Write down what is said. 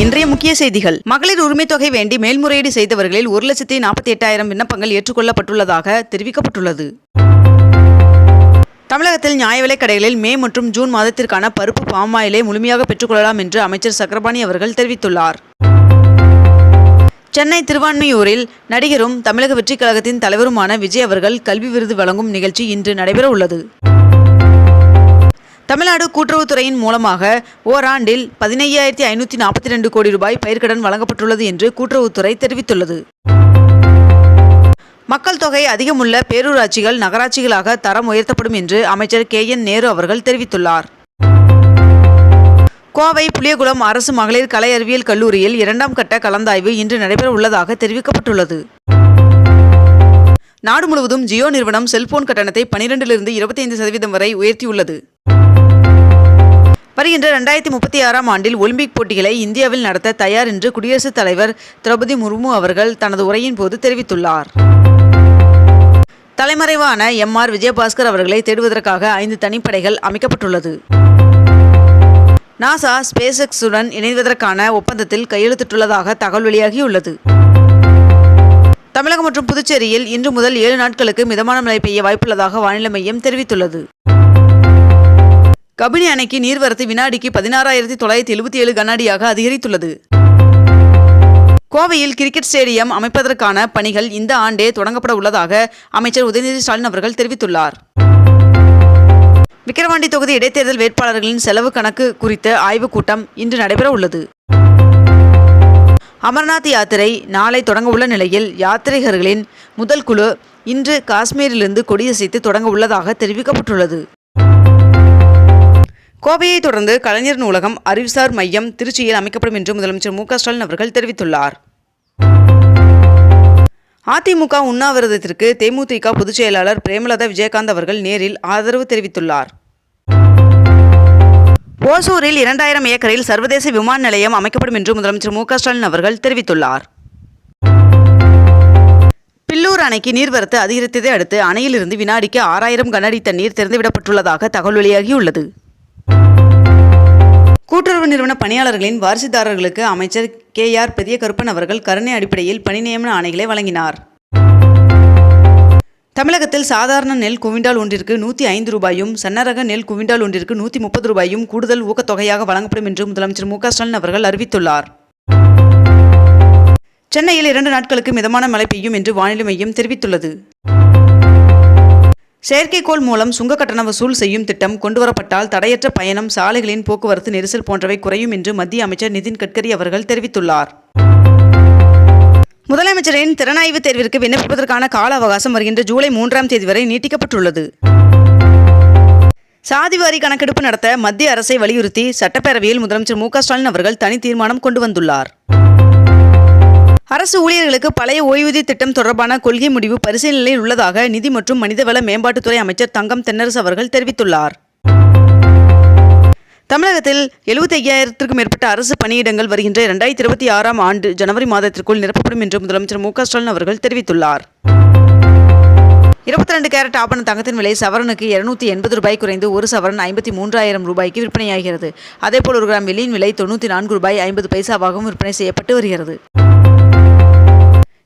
இன்றைய முக்கிய செய்திகள். மகளிர் உரிமை தொகை வேண்டி மேல்முறையீடு செய்தவர்களில் ஒரு லட்சத்தி நாற்பத்தி எட்டாயிரம் விண்ணப்பங்கள் ஏற்றுக்கொள்ளப்பட்டுள்ளதாக தெரிவிக்கப்பட்டுள்ளது. தமிழகத்தில் நியாய விலைக் கடைகளில் மே மற்றும் ஜூன் மாதத்திற்கான பருப்பு பாமாயிலை முழுமையாக பெற்றுக்கொள்ளலாம் என்று அமைச்சர் சக்கரபாணி அவர்கள் தெரிவித்துள்ளார். சென்னை திருவான்மையூரில் நடிகரும் தமிழக வெற்றிக் கழகத்தின் தலைவருமான விஜய் அவர்கள் கல்வி விருது வழங்கும் நிகழ்ச்சி இன்று நடைபெற உள்ளது தமிழ்நாடு கூட்டுறவுத்துறையின் மூலமாக ஓராண்டில் பதினையாயிரத்தி ஐநூற்றி நாற்பத்தி ரெண்டு கோடி ரூபாய் பயிர்க்கடன் வழங்கப்பட்டுள்ளது என்று கூட்டுறவுத்துறை தெரிவித்துள்ளது. மக்கள் தொகை அதிகமுள்ள பேரூராட்சிகள் நகராட்சிகளாக தரம் உயர்த்தப்படும் என்று அமைச்சர் கே என் நேரு அவர்கள் தெரிவித்துள்ளார். கோவை புளியகுளம் அரசு மகளிர் கலை அறிவியல் கல்லூரியில் இரண்டாம் கட்ட கலந்தாய்வு இன்று நடைபெற உள்ளதாக தெரிவிக்கப்பட்டுள்ளது. நாடு முழுவதும் ஜியோ நிறுவனம் செல்போன் கட்டணத்தை பனிரெண்டிலிருந்து இருபத்தைந்து சதவீதம் வரை உயர்த்தியுள்ளது. வருகின்ற ரெண்டாயிரத்தி முப்பத்தி ஆறாம் ஆண்டில் ஒலிம்பிக் போட்டிகளை இந்தியாவில் நடத்த தயார் என்று குடியரசுத் தலைவர் திரௌபதி முர்மு அவர்கள் தனது உரையின் போது தெரிவித்துள்ளார். தலைமறைவான எம் ஆர் விஜயபாஸ்கர் அவர்களை தேடுவதற்காக ஐந்து தனிப்படைகள் அமைக்கப்பட்டுள்ளது. நாசா ஸ்பேஸ்எக்ஸுடன் இணைவதற்கான ஒப்பந்தத்தில் கையெழுத்திட்டுள்ளதாக தகவல் வெளியாகியுள்ளது. தமிழகம் மற்றும் புதுச்சேரியில் இன்று முதல் ஏழு நாட்களுக்கு மிதமான மழை பெய்ய வாய்ப்புள்ளதாக வானிலை மையம் தெரிவித்துள்ளது. கபினி அணைக்கு நீர்வரத்து வினாடிக்கு பதினாறாயிரத்தி தொள்ளாயிரத்தி எழுபத்தி ஏழு கண்ணாடியாக அதிகரித்துள்ளது. கோவையில் கிரிக்கெட் ஸ்டேடியம் அமைப்பதற்கான பணிகள் இந்த ஆண்டே தொடங்கப்பட உள்ளதாக அமைச்சர் உதயநிதி ஸ்டாலின் அவர்கள் தெரிவித்துள்ளார். விக்கிரவாண்டி தொகுதி இடைத்தேர்தல் வேட்பாளர்களின் செலவு கணக்கு குறித்த ஆய்வுக் கூட்டம் இன்று நடைபெற உள்ளது. அமர்நாத் யாத்திரை நாளை தொடங்க உள்ள நிலையில் யாத்ரீகர்களின் முதல் குழு இன்று காஷ்மீரிலிருந்து கொடியசைத்து தொடங்க உள்ளதாக தெரிவிக்கப்பட்டுள்ளது. கோவையை தொடர்ந்து கலைஞர் நூலகம் அறிவுசார் மையம் திருச்சியில் அமைக்கப்படும் என்று முதலமைச்சர் மு ஸ்டாலின் அவர்கள் தெரிவித்துள்ளார். அதிமுக உண்ணாவிரதத்திற்கு தேமுதிக பொதுச் செயலாளர் பிரேமலதா விஜயகாந்த் அவர்கள் நேரில் ஆதரவு தெரிவித்துள்ளார். ஓசூரில் இரண்டாயிரம் ஏக்கரில் சர்வதேச விமான நிலையம் அமைக்கப்படும் என்று முதலமைச்சர் மு ஸ்டாலின் அவர்கள் தெரிவித்துள்ளார். பில்லூர் அணைக்கு நீர்வரத்து அதிகரித்ததை அடுத்து அணையிலிருந்து வினாடிக்கு ஆறாயிரம் கனஅடி தண்ணீர் திறந்துவிடப்பட்டுள்ளதாக தகவல் வெளியாகியுள்ளது. கூட்டுறவு நிறுவன பணியாளர்களின் வாரிசுதாரர்களுக்கு அமைச்சர் கே ஆர் பெரிய கருப்பன் அவர்கள் கருணை அடிப்படையில் பணி நியமன ஆணைகளை வழங்கினார். தமிழகத்தில் சாதாரண நெல் குவிண்டால் ஒன்றிற்கு நூற்றி ஐந்து ரூபாயும் சன்னரக நெல் குவிண்டால் ஒன்றிற்கு நூற்றி முப்பது ரூபாயும் கூடுதல் ஊக்கத்தொகையாக வழங்கப்படும் என்று முதலமைச்சர் மு ஸ்டாலின் அவர்கள் அறிவித்துள்ளார். சென்னையில் இரண்டு நாட்களுக்கு மிதமான மழை பெய்யும் என்று வானிலை மையம் தெரிவித்துள்ளது. செயற்கைக்கோள் மூலம் சுங்க கட்டண வசூல் செய்யும் திட்டம் கொண்டுவரப்பட்டால் தடையற்ற பயணம் சாலைகளின் போக்குவரத்து நெரிசல் போன்றவை குறையும் என்று மத்திய அமைச்சர் நிதின் கட்கரி அவர்கள் தெரிவித்துள்ளார். முதலமைச்சரின் திறனாய்வு தேர்விற்கு விண்ணப்பிப்பதற்கான கால அவகாசம் வருகின்ற ஜூலை மூன்றாம் தேதி வரை நீட்டிக்கப்பட்டுள்ளது. சாதிவாரி கணக்கெடுப்பு நடத்த மத்திய அரசை வலியுறுத்தி சட்டப்பேரவையில் முதலமைச்சர் மு க ஸ்டாலின் அவர்கள் தனி தீர்மானம் கொண்டு வந்துள்ளார். அரசு ஊழியர்களுக்கு பழைய ஓய்வூதிய திட்டம் தொடர்பான கொள்கை முடிவு பரிசீலனையில் உள்ளதாக நிதி மற்றும் மனிதவள மேம்பாட்டுத்துறை அமைச்சர் தங்கம் தென்னரசு அவர்கள் தெரிவித்துள்ளார். தமிழகத்தில் எழுபத்தி ஐயாயிரத்திற்கும் மேற்பட்ட அரசு பணியிடங்கள் வருகின்ற இரண்டாயிரத்தி இருபத்தி ஆறாம் ஆண்டு ஜனவரி மாதத்திற்குள் நிரப்பப்படும் என்று முதலமைச்சர் மு ஸ்டாலின் அவர்கள் தெரிவித்துள்ளார். இருபத்தி ரெண்டு கேரட் ஆபண தங்கத்தின் விலை சவரனுக்கு இருநூத்தி எண்பது ரூபாய் குறைந்து ஒரு சவரன் ஐம்பத்தி மூன்றாயிரம் ரூபாய்க்கு விற்பனையாகிறது. அதேபோல் ஒரு கிராம் வெள்ளியின் விலை தொண்ணூற்றி நான்கு ரூபாய் ஐம்பது பைசாவாகவும் விற்பனை செய்யப்பட்டு வருகிறது.